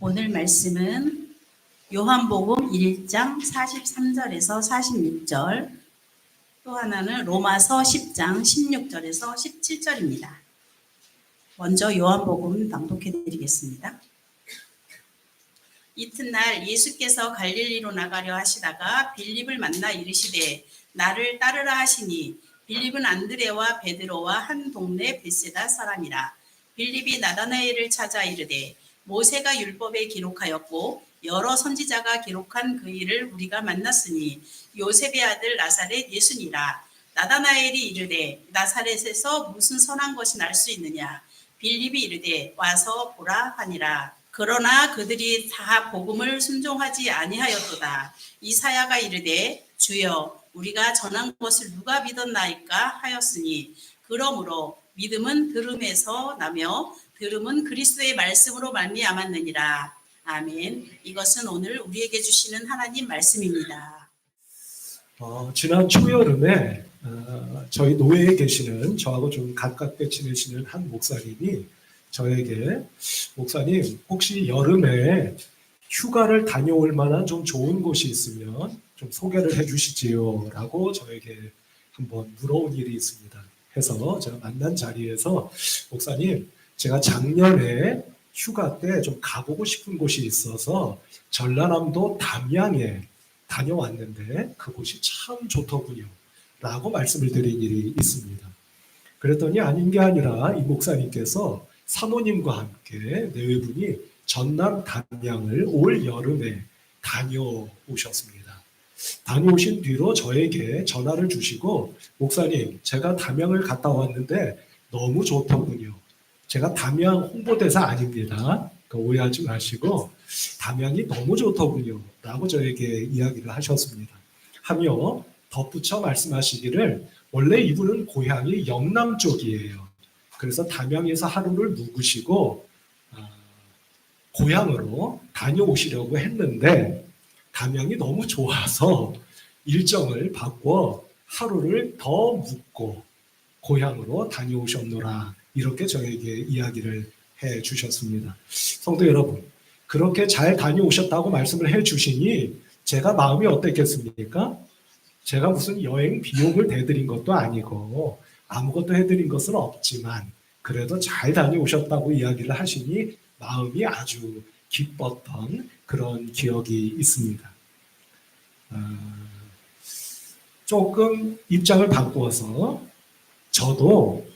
오늘 말씀은 요한복음 1장 43절에서 46절, 또 하나는 로마서 10장 16절에서 17절입니다. 먼저 요한복음 낭독해 드리겠습니다. 이튿날 예수께서 갈릴리로 나가려 하시다가 빌립을 만나 이르시되 나를 따르라 하시니 빌립은 안드레와 베드로와 한 동네 베세다 사람이라 빌립이 나다나엘을 찾아 이르되 모세가 율법에 기록하였고 여러 선지자가 기록한 그 일을 우리가 만났으니 요셉의 아들 나사렛 예수니라. 나다나엘이 이르되 나사렛에서 무슨 선한 것이 날 수 있느냐? 빌립이 이르되 와서 보라 하니라. 그러나 그들이 다 복음을 순종하지 아니하였도다. 이사야가 이르되 주여 우리가 전한 것을 누가 믿었나이까 하였으니 그러므로 믿음은 들음에서 나며 들음은 그리스도의 말씀으로 말미암았느니라. 아멘. 이것은 오늘 우리에게 주시는 하나님 말씀입니다. 어, 지난 초여름에 어, 저희 노예에 계시는 저하고 좀 가깝게 지내시는 한 목사님이 저에게 목사님 혹시 여름에 휴가를 다녀올 만한 좀 좋은 곳이 있으면 좀 소개를 해주시지요 라고 저에게 한번 물어온 일이 있습니다. 해서 제가 만난 자리에서 목사님 제가 작년에 휴가 때 좀 가보고 싶은 곳이 있어서 전라남도 담양에 다녀왔는데 그곳이 참 좋더군요. 라고 말씀을 드린 일이 있습니다. 그랬더니 아닌 게 아니라 이 목사님께서 사모님과 함께 네 분이 전남 담양을 올 여름에 다녀오셨습니다. 다녀오신 뒤로 저에게 전화를 주시고 목사님 제가 담양을 갔다 왔는데 너무 좋더군요. 제가 담양 홍보대사 아닙니다. 그 오해하지 마시고 담양이 너무 좋더군요. 라고 저에게 이야기를 하셨습니다. 하며 덧붙여 말씀하시기를 원래 이분은 고향이 영남 쪽이에요. 그래서 담양에서 하루를 묵으시고 아, 고향으로 다녀오시려고 했는데 담양이 너무 좋아서 일정을 바꿔 하루를 더 묵고 고향으로 다녀오셨노라 이렇게 저에게 이야기를 해 주셨습니다. 성도 여러분, 그렇게 잘 다녀오셨다고 말씀을 해 주시니 제가 마음이 어땠겠습니까? 제가 무슨 여행 비용을 대드린 것도 아니고 아무것도 해드린 것은 없지만 그래도 잘 다녀오셨다고 이야기를 하시니 마음이 아주 기뻤던 그런 기억이 있습니다. 아, 조금 입장을 바꾸어서 저도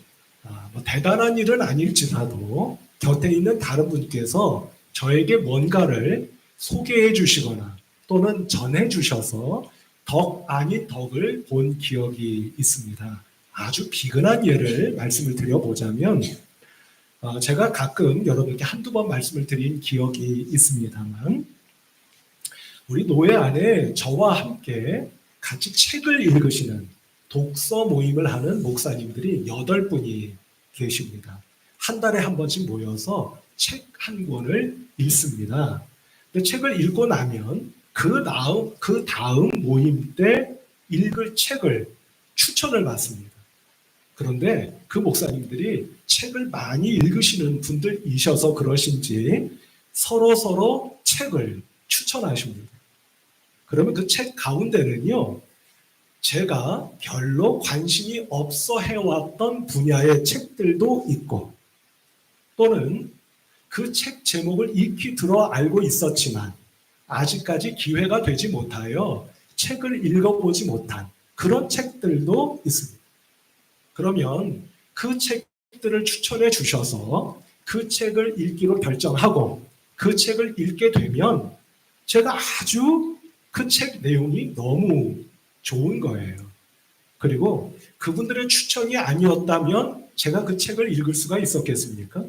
아, 뭐 대단한 일은 아닐지라도 곁에 있는 다른 분께서 저에게 뭔가를 소개해 주시거나 또는 전해 주셔서 덕 아닌 덕을 본 기억이 있습니다. 아주 비근한 예를 말씀을 드려보자면 어, 제가 가끔 여러분께 한두 번 말씀을 드린 기억이 있습니다만 우리 노예 안에 저와 함께 같이 책을 읽으시는 독서 모임을 하는 목사님들이 여덟 분이 계십니다. 한 달에 한 번씩 모여서 책 한 권을 읽습니다. 근데 책을 읽고 나면 그 다음, 그 다음 모임 때 읽을 책을 추천을 받습니다. 그런데 그 목사님들이 책을 많이 읽으시는 분들이셔서 그러신지 서로 서로 책을 추천하십니다. 그러면 그 책 가운데는요, 제가 별로 관심이 없어 해왔던 분야의 책들도 있고, 또는 그 책 제목을 익히 들어 알고 있었지만, 아직까지 기회가 되지 못하여 책을 읽어보지 못한 그런 책들도 있습니다. 그러면 그 책들을 추천해 주셔서 그 책을 읽기로 결정하고 그 책을 읽게 되면 제가 아주 그 책 내용이 너무 좋은 거예요. 그리고 그분들의 추천이 아니었다면 제가 그 책을 읽을 수가 있었겠습니까?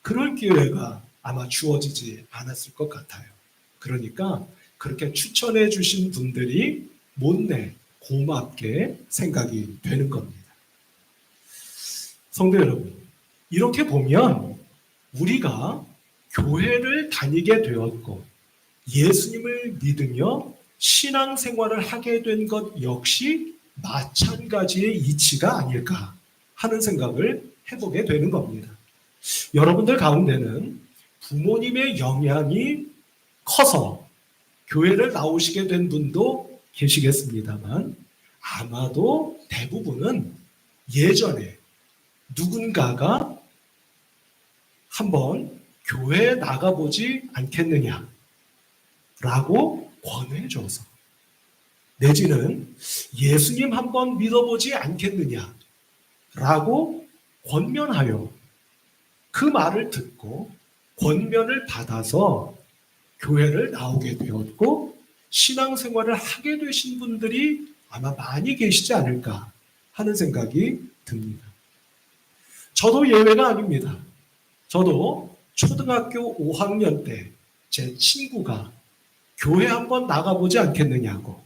그럴 기회가 아마 주어지지 않았을 것 같아요. 그러니까 그렇게 추천해 주신 분들이 못내 고맙게 생각이 되는 겁니다. 성도 여러분, 이렇게 보면 우리가 교회를 다니게 되었고 예수님을 믿으며 신앙생활을 하게 된 것 역시 마찬가지의 이치가 아닐까 하는 생각을 해보게 되는 겁니다. 여러분들 가운데는 부모님의 영향이 커서 교회를 나오시게 된 분도 계시겠습니다만 아마도 대부분은 예전에 누군가가 한번 교회에 나가보지 않겠느냐 라고 권해줘서 내지는 예수님 한번 믿어보지 않겠느냐 라고 권면하여 그 말을 듣고 권면을 받아서 교회를 나오게 되었고 신앙생활을 하게 되신 분들이 아마 많이 계시지 않을까 하는 생각이 듭니다. 저도 예외가 아닙니다. 저도 초등학교 5학년 때 제 친구가 교회 한번 나가보지 않겠느냐고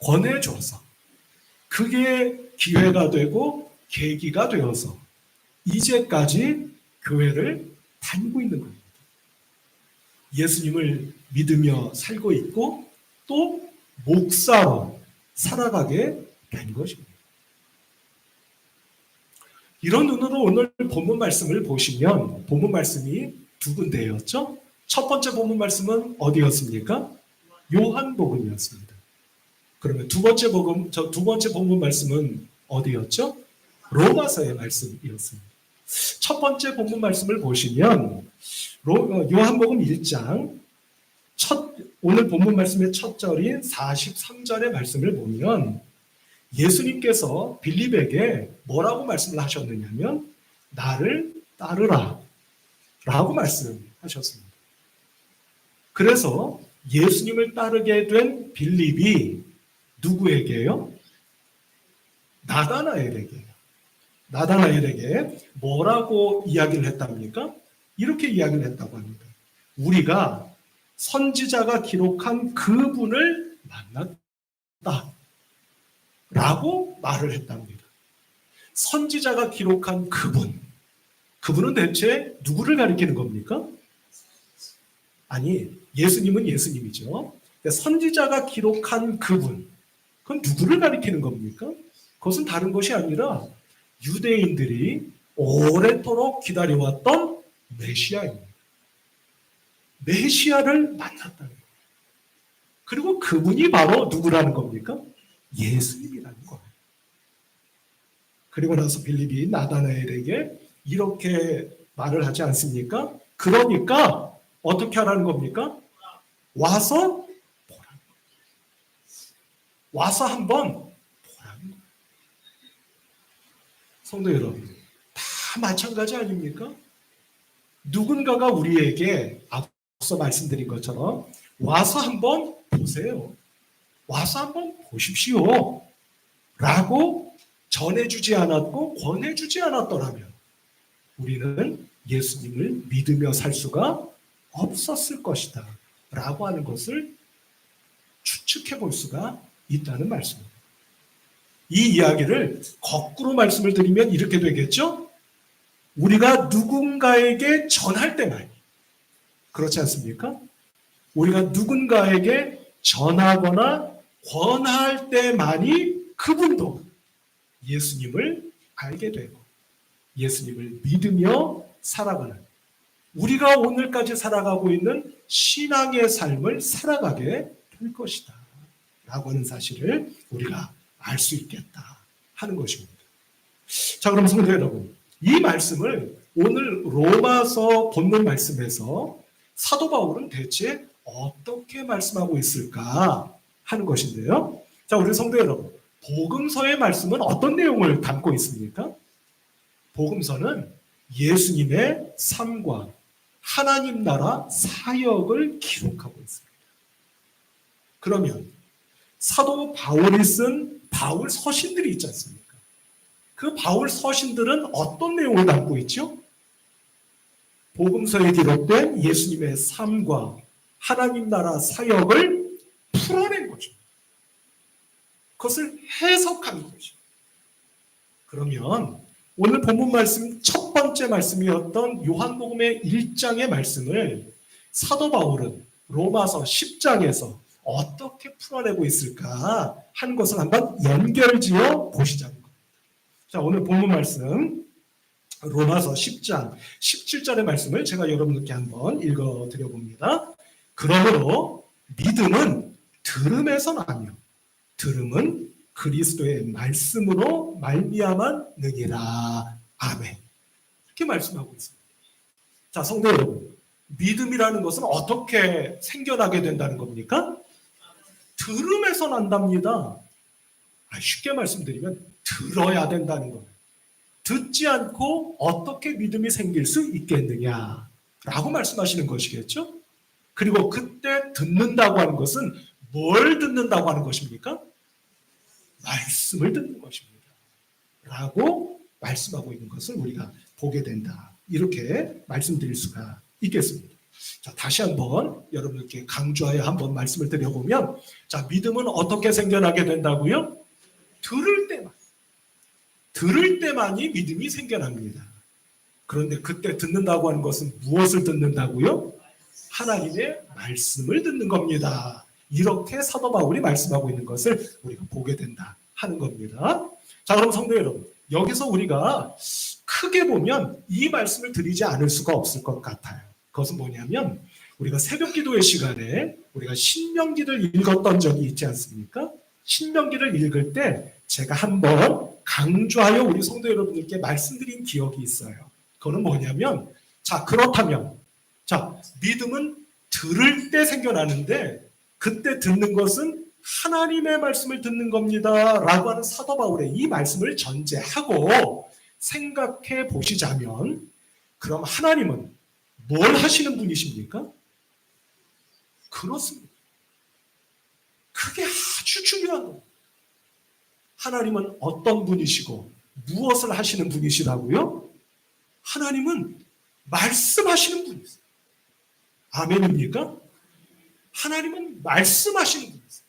권해줘서 그게 기회가 되고 계기가 되어서 이제까지 교회를 다니고 있는 겁니다. 예수님을 믿으며 살고 있고 또 목사로 살아가게 된 것입니다. 이런 눈으로 오늘 본문 말씀을 보시면 본문 말씀이 두 군데였죠. 첫 번째 본문 말씀은 어디였습니까? 요한복음이었습니다. 그러면 두 번째 복음 저두 번째 본문 말씀은 어디였죠? 로마서의 말씀이었습니다. 첫 번째 본문 말씀을 보시면 로- 어, 요한복음 1장 첫 오늘 본문 말씀의 첫 절인 43절의 말씀을 보면 예수님께서 빌립에게 뭐라고 말씀을 하셨느냐면 나를 따르라 라고 말씀하셨습니다. 그래서 예수님을 따르게 된 빌립이 누구에게요? 나다나엘에게요. 나다나엘에게 뭐라고 이야기를 했답니까? 이렇게 이야기를 했다고 합니다. 우리가 선지자가 기록한 그분을 만났다. 라고 말을 했답니다. 선지자가 기록한 그분. 그분은 대체 누구를 가리키는 겁니까? 아니, 예수님은 예수님이죠. 선지자가 기록한 그분. 그건 누구를 가리키는 겁니까? 그것은 다른 것이 아니라 유대인들이 오래도록 기다려왔던 메시아입니다. 메시아를 만났다는 거예요. 그리고 그분이 바로 누구라는 겁니까? 예수님이라는 거예요. 그리고 나서 빌립이 나다나엘에게 이렇게 말을 하지 않습니까? 그러니까 어떻게 하라는 겁니까? 와서 보라는. 와서 한번 보라는 거예요. 성도 여러분, 다 마찬가지 아닙니까? 누군가가 우리에게 앞서 말씀드린 것처럼 와서 한번 보세요. 와서 한번 보십시오. 라고 전해주지 않았고 권해주지 않았더라면 우리는 예수님을 믿으며 살 수가 없었을 것이다. 라고 하는 것을 추측해 볼 수가 있다는 말씀입니다. 이 이야기를 거꾸로 말씀을 드리면 이렇게 되겠죠? 우리가 누군가에게 전할 때만 그렇지 않습니까? 우리가 누군가에게 전하거나 권할 때만이 그분도 예수님을 알게 되고 예수님을 믿으며 살아가는 우리가 오늘까지 살아가고 있는 신앙의 삶을 살아가게 될 것이다. 라고 하는 사실을 우리가 알 수 있겠다 하는 것입니다. 자, 그럼 성도 여러분, 이 말씀을 오늘 로마서 본문 말씀에서 사도 바울은 대체 어떻게 말씀하고 있을까 하는 것인데요. 자, 우리 성도 여러분, 복음서의 말씀은 어떤 내용을 담고 있습니까? 복음서는 예수님의 삶과 하나님 나라 사역을 기록하고 있습니다. 그러면 사도 바울이 쓴 바울 서신들이 있지 않습니까? 그 바울 서신들은 어떤 내용을 담고 있죠? 복음서에 기록된 예수님의 삶과 하나님 나라 사역을 풀어낸 거죠. 그것을 해석하는 거죠. 그러면 오늘 본문 말씀 첫 번째 말씀이었던 요한복음의 1장의 말씀을 사도 바울은 로마서 10장에서 어떻게 풀어내고 있을까 하는 것을 한번 연결 지어 보시자는 겁니다. 자, 오늘 본문 말씀 로마서 10장 17절의 말씀을 제가 여러분들께 한번 읽어 드려 봅니다. 그러므로 믿음은 들음에서 나며 들음은 그리스도의 말씀으로 말미암아 느니라. 아멘. 이렇게 말씀하고 있습니다. 자, 성도 여러분. 믿음이라는 것은 어떻게 생겨나게 된다는 겁니까? 들음에서 난답니다. 아, 쉽게 말씀드리면 들어야 된다는 거예요. 듣지 않고 어떻게 믿음이 생길 수 있겠느냐? 라고 말씀하시는 것이겠죠? 그리고 그때 듣는다고 하는 것은 뭘 듣는다고 하는 것입니까? 말씀을 듣는 것입니다. 라고 말씀하고 있는 것을 우리가 보게 된다. 이렇게 말씀드릴 수가 있겠습니다. 자, 다시 한번 여러분께 강조하여 한번 말씀을 드려보면, 자, 믿음은 어떻게 생겨나게 된다고요? 들을 때만. 들을 때만이 믿음이 생겨납니다. 그런데 그때 듣는다고 하는 것은 무엇을 듣는다고요? 하나님의 말씀을 듣는 겁니다. 이렇게 사도 바울이 말씀하고 있는 것을 우리가 보게 된다 하는 겁니다. 자, 그럼 성도 여러분, 여기서 우리가 크게 보면 이 말씀을 드리지 않을 수가 없을 것 같아요. 그것은 뭐냐면 우리가 새벽 기도의 시간에 우리가 신명기를 읽었던 적이 있지 않습니까? 신명기를 읽을 때 제가 한번 강조하여 우리 성도 여러분들께 말씀드린 기억이 있어요. 그거는 뭐냐면 자, 그렇다면 자, 믿음은 들을 때 생겨나는데 그때 듣는 것은 하나님의 말씀을 듣는 겁니다. 라고 하는 사도 바울의 이 말씀을 전제하고 생각해 보시자면 그럼 하나님은 뭘 하시는 분이십니까? 그렇습니다. 그게 아주 중요한 겁니다. 하나님은 어떤 분이시고 무엇을 하시는 분이시라고요? 하나님은 말씀하시는 분이세요. 아멘입니까? 하나님은 말씀하시는 분이세요.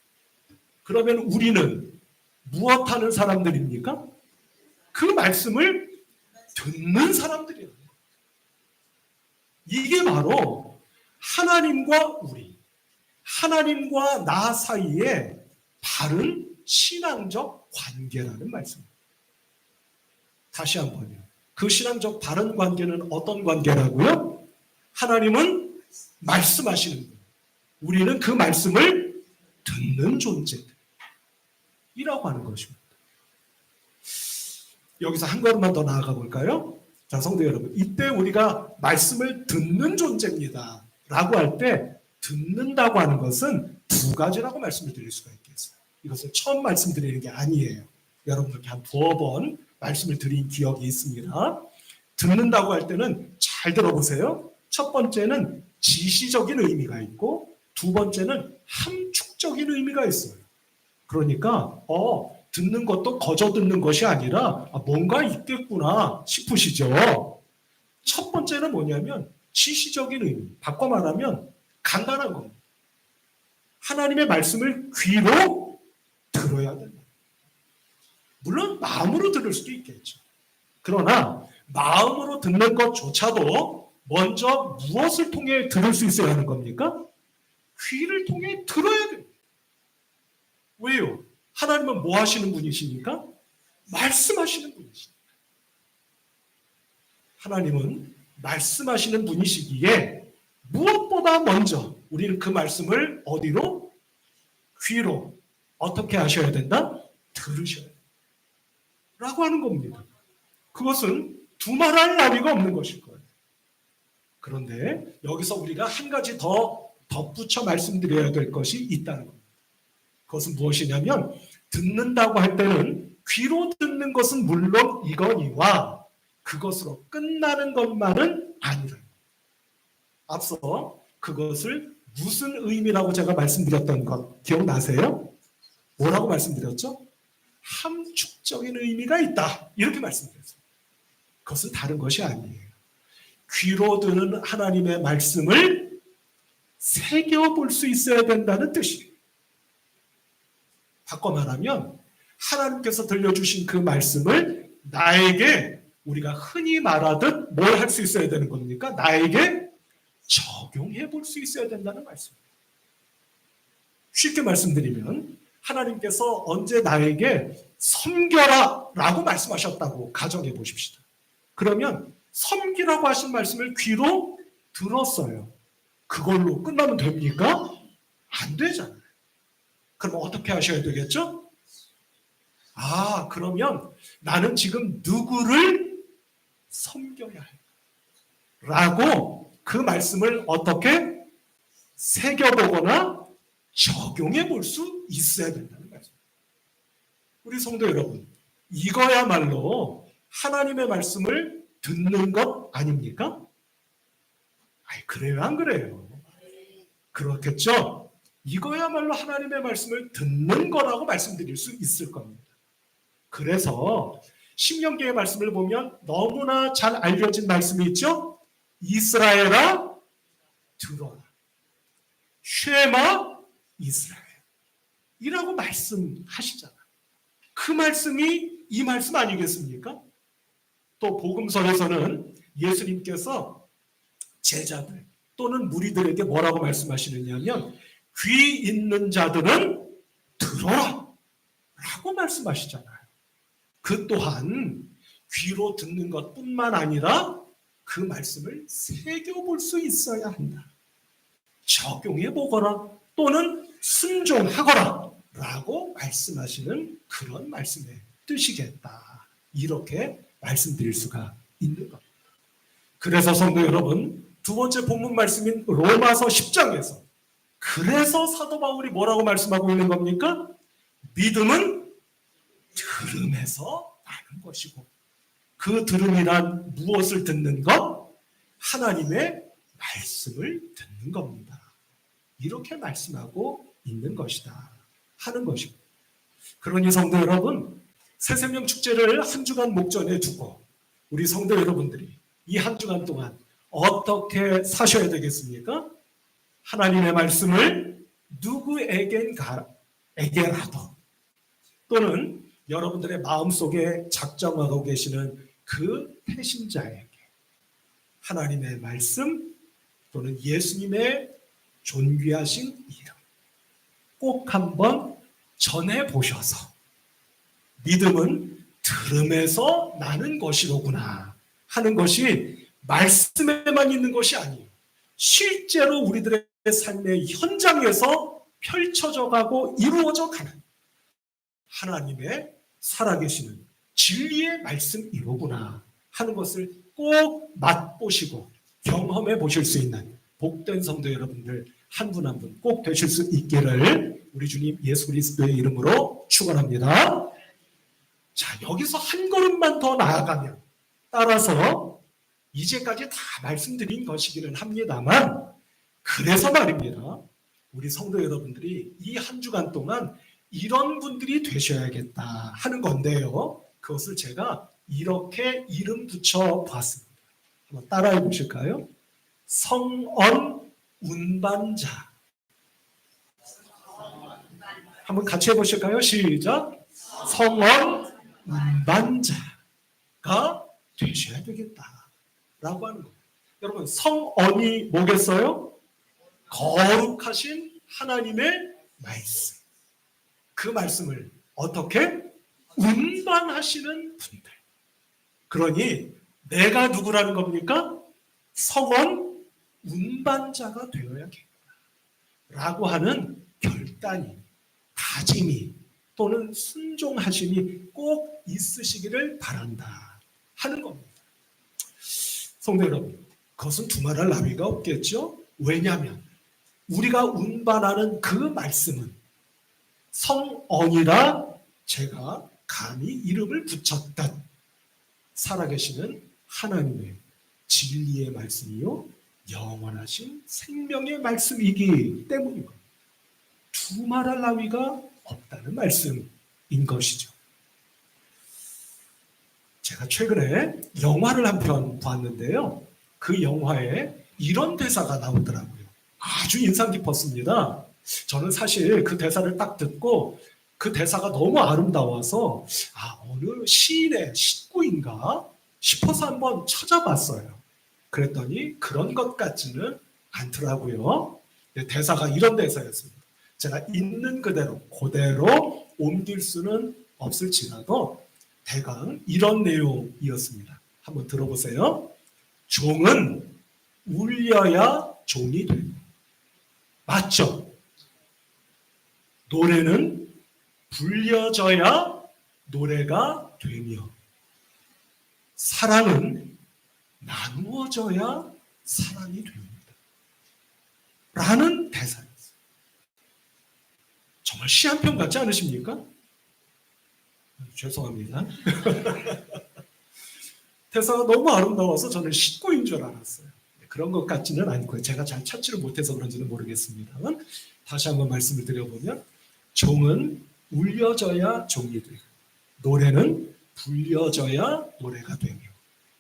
그러면 우리는 무엇 하는 사람들입니까? 그 말씀을 듣는 사람들이에요. 이게 바로 하나님과 우리, 하나님과 나 사이에 바른 신앙적 관계라는 말씀입니다. 다시 한 번요. 그 신앙적 바른 관계는 어떤 관계라고요? 하나님은 말씀하시는 분. 우리는 그 말씀을 듣는 존재들이라고 하는 것입니다. 여기서 한 걸음만 더 나아가 볼까요? 자, 성도 여러분. 이때 우리가 말씀을 듣는 존재입니다. 라고 할 때, 듣는다고 하는 것은 두 가지라고 말씀을 드릴 수가 있겠어요. 이것을 처음 말씀드리는 게 아니에요. 여러분들께 한 두어 번 말씀을 드린 기억이 있습니다. 듣는다고 할 때는 잘 들어보세요. 첫 번째는 지시적인 의미가 있고, 두 번째는 함축적인 의미가 있어요. 그러니까, 어, 듣는 것도 거저 듣는 것이 아니라 아, 뭔가 있겠구나 싶으시죠. 첫 번째는 뭐냐면 지시적인 의미. 바꿔 말하면 간단한 겁니다. 하나님의 말씀을 귀로 들어야 된다. 물론 마음으로 들을 수도 있겠죠. 그러나 마음으로 듣는 것조차도 먼저 무엇을 통해 들을 수 있어야 하는 겁니까? 귀를 통해 들어야 됩니다. 왜요? 하나님은 뭐 하시는 분이십니까? 말씀하시는 분이십니다. 하나님은 말씀하시는 분이시기에 무엇보다 먼저 우리는 그 말씀을 어디로? 귀로 어떻게 하셔야 된다? 들으셔야 된다. 라고 하는 겁니다. 그것은 두말할 나위가 없는 것일 거예요. 그런데 여기서 우리가 한 가지 더 덧붙여 말씀드려야 될 것이 있다는 겁니다. 그것은 무엇이냐면 듣는다고 할 때는 귀로 듣는 것은 물론 이거니와 그것으로 끝나는 것만은 아니라 앞서 그것을 무슨 의미라고 제가 말씀드렸던 것 기억나세요? 뭐라고 말씀드렸죠? 함축적인 의미가 있다 이렇게 말씀드렸어요. 그것은 다른 것이 아니에요. 귀로 듣는 하나님의 말씀을 새겨 볼 수 있어야 된다는 뜻이에요. 바꿔 말하면 하나님께서 들려주신 그 말씀을 나에게 우리가 흔히 말하듯 뭘 할 수 있어야 되는 겁니까? 나에게 적용해 볼 수 있어야 된다는 말씀입니다. 쉽게 말씀드리면 하나님께서 언제 나에게 섬겨라 라고 말씀하셨다고 가정해 보십시다. 그러면 섬기라고 하신 말씀을 귀로 들었어요. 그걸로 끝나면 됩니까? 안 되잖아요. 그럼 어떻게 하셔야 되겠죠? 아, 그러면 나는 지금 누구를 섬겨야 할 라고 그 말씀을 어떻게 새겨보거나 적용해 볼 수 있어야 된다는 말씀. 우리 성도 여러분, 이거야말로 하나님의 말씀을 듣는 것 아닙니까? 아이, 그래요, 안 그래요? 그렇겠죠? 이거야말로 하나님의 말씀을 듣는 거라고 말씀드릴 수 있을 겁니다. 그래서 신명기의 말씀을 보면 너무나 잘 알려진 말씀이 있죠? 이스라엘아 들어라. 쉐마 이스라엘. 이라고 말씀하시잖아요. 그 말씀이 이 말씀 아니겠습니까? 또 복음서에서는 예수님께서 제자들 또는 무리들에게 뭐라고 말씀하시느냐면 귀 있는 자들은 들어라 라고 말씀하시잖아요. 그 또한 귀로 듣는 것뿐만 아니라 그 말씀을 새겨볼 수 있어야 한다. 적용해 보거나 또는 순종하거라 라고 말씀하시는 그런 말씀의 뜻이겠다. 이렇게 말씀드릴 수가 있는 겁니다. 그래서 성도 여러분, 두 번째 본문 말씀인 로마서 10장에서 그래서 사도 바울이 뭐라고 말씀하고 있는 겁니까? 믿음은 들음에서 나는 것이고 그 들음이란 무엇을 듣는 것? 하나님의 말씀을 듣는 겁니다. 이렇게 말씀하고 있는 것이다. 하는 것이고. 그러니 성도 여러분, 새생명 축제를 한 주간 목전에 두고 우리 성도 여러분들이 이 한 주간 동안 어떻게 사셔야 되겠습니까? 하나님의 말씀을 누구에겐가 에게라도 또는 여러분들의 마음속에 작정하고 계시는 그 태신자에게 하나님의 말씀 또는 예수님의 존귀하신 이름 꼭 한번 전해 보셔서 믿음은 들음에서 나는 것이로구나 하는 것이 말씀에만 있는 것이 아니에요. 실제로 우리들의 삶의 현장에서 펼쳐져 가고 이루어져 가는 하나님의 살아계시는 진리의 말씀이로구나 하는 것을 꼭 맛보시고 경험해 보실 수 있는 복된 성도 여러분들 한 분 한 분 꼭 되실 수 있기를 우리 주님 예수 그리스도의 이름으로 축원합니다. 자, 여기서 한 걸음만 더 나아가면 따라서 이제까지 다 말씀드린 것이기는 합니다만 그래서 말입니다. 우리 성도 여러분들이 이 한 주간 동안 이런 분들이 되셔야겠다 하는 건데요. 그것을 제가 이렇게 이름 붙여 봤습니다. 한번 따라해 보실까요? 성언 운반자. 한번 같이 해 보실까요? 시작. 성언 운반자가 되셔야 되겠다. 라고 하는 겁니다. 여러분, 성언이 뭐겠어요? 거룩하신 하나님의 말씀. 그 말씀을 어떻게? 운반하시는 분들. 그러니 내가 누구라는 겁니까? 성원 운반자가 되어야겠다. 라고 하는 결단이, 다짐이 또는 순종하심이 꼭 있으시기를 바란다. 하는 겁니다. 성도 여러분, 그것은 두말할 나위가 없겠죠? 왜냐하면 우리가 운반하는 그 말씀은 성언이라 제가 감히 이름을 붙였던 살아계시는 하나님의 진리의 말씀이요 영원하신 생명의 말씀이기 때문인 겁니다. 두말할 나위가 없다는 말씀인 것이죠. 제가 최근에 영화를 한 편 봤는데요. 그 영화에 이런 대사가 나오더라고요. 아주 인상 깊었습니다. 저는 사실 그 대사를 딱 듣고 그 대사가 너무 아름다워서 아 어느 시인의 식구인가 싶어서 한번 찾아봤어요. 그랬더니 그런 것 같지는 않더라고요. 네, 대사가 이런 대사였습니다. 제가 있는 그대로 그대로 옮길 수는 없을지라도 대강 이런 내용이었습니다. 한번 들어보세요. 종은 울려야 종이 되고. 맞죠? 노래는 불려져야 노래가 되며, 사랑은 나누어져야 사랑이 됩니다. 라는 대사였어요. 정말 시한편 같지 않으십니까? 죄송합니다. 대사가 너무 아름다워서 저는 시고인 줄 알았어요. 그런 것 같지는 않고요. 제가 잘 찾지를 못해서 그런지는 모르겠습니다만 다시 한번 말씀을 드려보면 종은 울려져야 종이 되고 노래는 불려져야 노래가 되며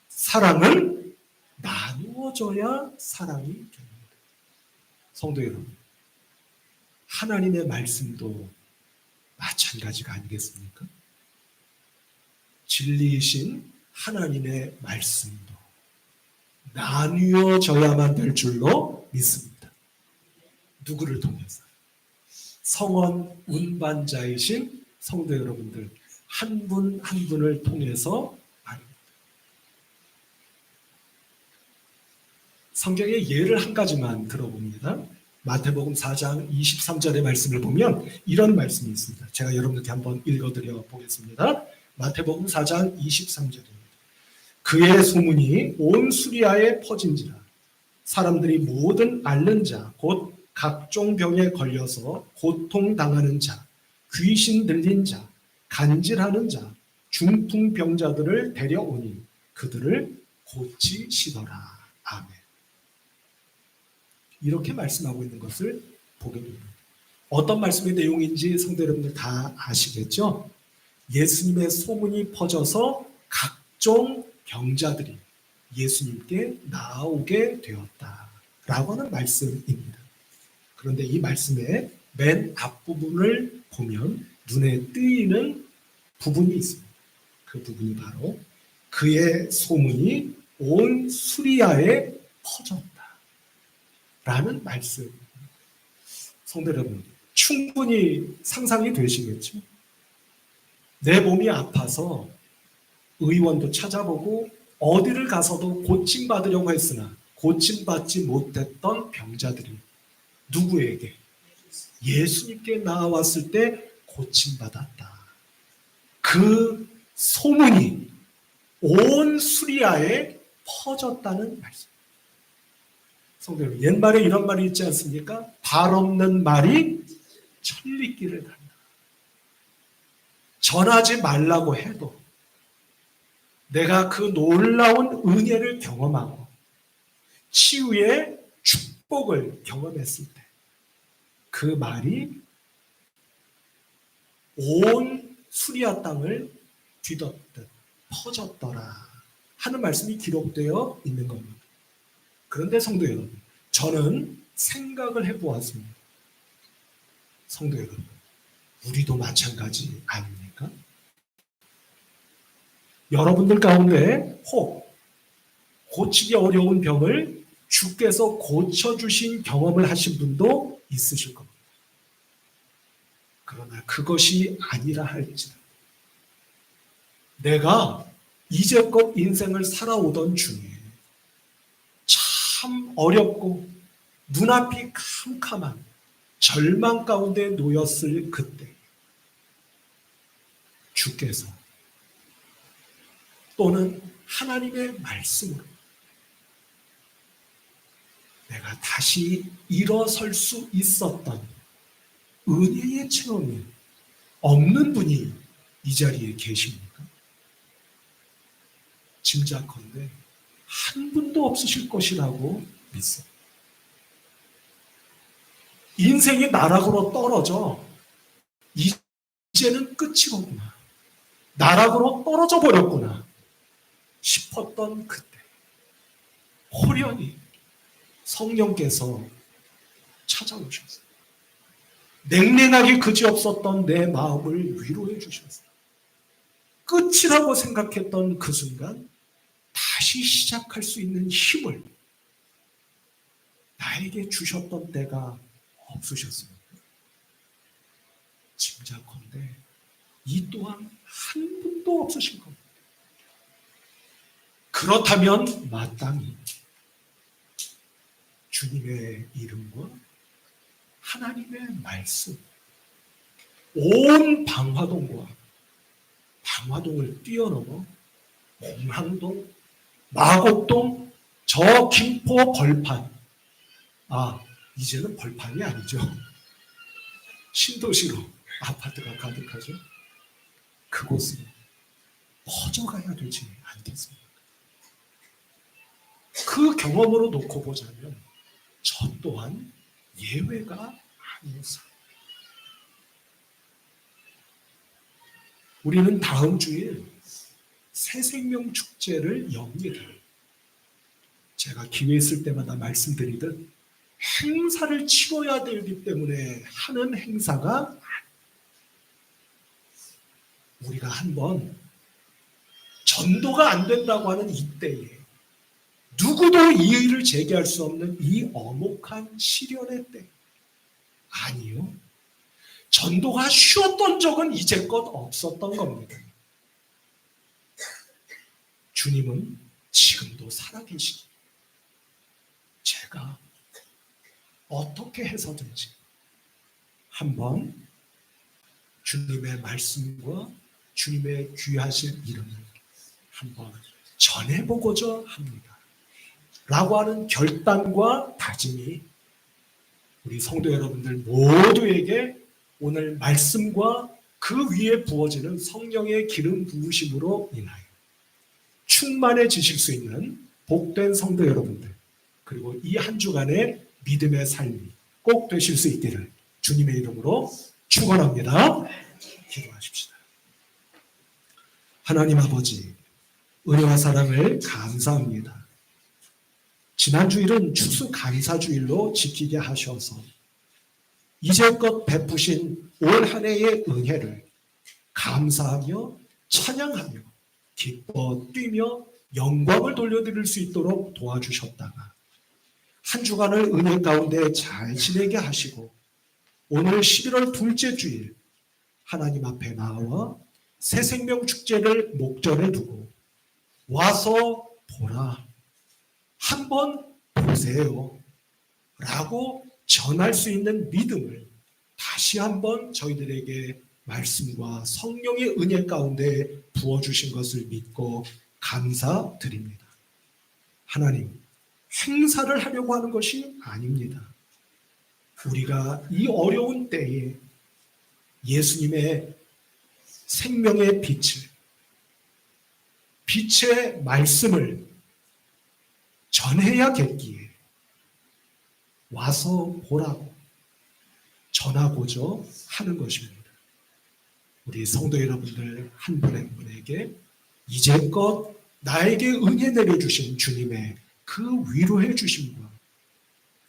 사랑은 나누어져야 사랑이 됩니다. 성도 여러분, 하나님의 말씀도 마찬가지가 아니겠습니까? 진리이신 하나님의 말씀도 나뉘어져야만 될 줄로 믿습니다. 누구를 통해서? 성원 운반자이신 성도 여러분들 한 분한 분을 통해서 아닙니다. 성경의 예를 한 가지만 들어봅니다. 마태복음 4장 23절의 말씀을 보면 이런 말씀이 있습니다. 제가 여러분께 한번 읽어드려 보겠습니다. 마태복음 4장 23절입니다. 그의 소문이 온 수리아에 퍼진지라 사람들이 모든 앓는 자 곧 각종 병에 걸려서 고통당하는 자 귀신 들린 자 간질하는 자 중풍병자들을 데려오니 그들을 고치시더라. 아멘. 이렇게 말씀하고 있는 것을 보게 됩니다. 어떤 말씀의 내용인지 성도 여러분들 다 아시겠죠? 예수님의 소문이 퍼져서 각종 병자들이 예수님께 나오게 되었다 라고 하는 말씀입니다. 그런데 이 말씀의 맨 앞부분을 보면 눈에 띄는 부분이 있습니다. 그 부분이 바로 그의 소문이 온 수리아에 퍼졌다. 라는 말씀. 성도 여러분, 충분히 상상이 되시겠죠? 내 몸이 아파서 의원도 찾아보고 어디를 가서도 고침받으려고 했으나 고침받지 못했던 병자들이 누구에게? 예수님께 나왔을 때 고침받았다. 그 소문이 온 수리아에 퍼졌다는 말씀. 성도 여러분, 옛말에 이런 말이 있지 않습니까? 발 없는 말이 천리길을 간다. 전하지 말라고 해도 내가 그 놀라운 은혜를 경험하고 치유의 축복을 경험했을 때 그 말이 온 수리아 땅을 뒤덮듯 퍼졌더라 하는 말씀이 기록되어 있는 겁니다. 그런데 성도 여러분, 저는 생각을 해보았습니다. 성도 여러분, 우리도 마찬가지 아닙니까? 여러분들 가운데 혹 고치기 어려운 병을 주께서 고쳐주신 경험을 하신 분도 있으실 겁니다. 그러나 그것이 아니라 할지라도 내가 이제껏 인생을 살아오던 중에 참 어렵고 눈앞이 캄캄한 절망 가운데 놓였을 그때 주께서 또는 하나님의 말씀으로 내가 다시 일어설 수 있었던 은혜의 체험이 없는 분이 이 자리에 계십니까? 짐작컨대 한 분도 없으실 것이라고 믿습니다. 인생이 나락으로 떨어져 이제는 끝이로구나. 나락으로 떨어져 버렸구나 싶었던 그때 호련히 성령께서 찾아오셨어요. 냉랭하게 그지없었던 내 마음을 위로해 주셨어요. 끝이라고 생각했던 그 순간 다시 시작할 수 있는 힘을 나에게 주셨던 때가 없으셨습니다. 짐작컨대 이 또한 한 분도 없으신 겁니다. 그렇다면 마땅히 주님의 이름과 하나님의 말씀, 온 방화동과 방화동을 뛰어넘어 공항동, 마곡동, 저 김포 벌판. 아, 이제는 벌판이 아니죠. 신도시로 아파트가 가득하죠. 그곳으로 퍼져가야 되지 않겠습니까? 그 경험으로 놓고 보자면 저 또한 예외가 아니었어. 우리는 다음 주일 새 생명 축제를 엽니다. 제가 기회 있을 때마다 말씀드리듯 행사를 치러야 되기 때문에 하는 행사가 우리가 한번 전도가 안 된다고 하는 이때에 누구도 이의를 제기할 수 없는 이 어목한 시련의 때 아니요. 전도가 쉬웠던 적은 이제껏 없었던 겁니다. 주님은 지금도 살아계시기 제가 어떻게 해서든지 한번 주님의 말씀과 주님의 귀하신 이름을 한번 전해보고자 합니다. 라고 하는 결단과 다짐이 우리 성도 여러분들 모두에게 오늘 말씀과 그 위에 부어지는 성령의 기름 부으심으로 인하여 충만해지실 수 있는 복된 성도 여러분들 그리고 이 한 주간의 믿음의 삶이 꼭 되실 수 있기를 주님의 이름으로 축원합니다. 기도하십시다. 하나님 아버지 은혜와 사랑을 감사합니다. 지난 주일은 추수 감사 주일로 지키게 하셔서 이제껏 베푸신 올 한 해의 은혜를 감사하며 찬양하며 기뻐 뛰며 영광을 돌려드릴 수 있도록 도와주셨다가 한 주간을 은혜 가운데 잘 지내게 하시고 오늘 11월 둘째 주일 하나님 앞에 나와 새 생명 축제를 목전에 두고 와서 보라 한번 보세요 라고 전할 수 있는 믿음을 다시 한번 저희들에게 말씀과 성령의 은혜 가운데 부어주신 것을 믿고 감사드립니다. 하나님, 행사를 하려고 하는 것이 아닙니다. 우리가 이 어려운 때에 예수님의 생명의 빛을, 빛의 말씀을 전해야 겠기에 와서 보라고 전하고자 하는 것입니다. 우리 성도 여러분들 한 분 한 분에게 이제껏 나에게 은혜 내려주신 주님의 그 위로해 주심과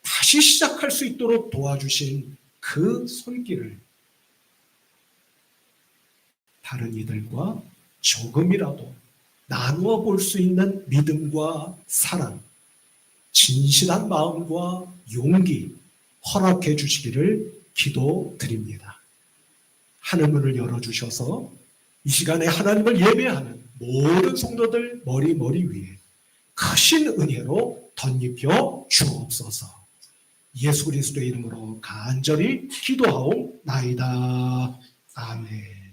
다시 시작할 수 있도록 도와주신 그 손길을 다른 이들과 조금이라도 나누어 볼 수 있는 믿음과 사랑, 진실한 마음과 용기 허락해 주시기를 기도드립니다. 하늘문을 열어주셔서 이 시간에 하나님을 예배하는 모든 성도들 머리 머리 위에 크신 은혜로 덧입혀 주옵소서. 예수 그리스도의 이름으로 간절히 기도하옵나이다. 아멘.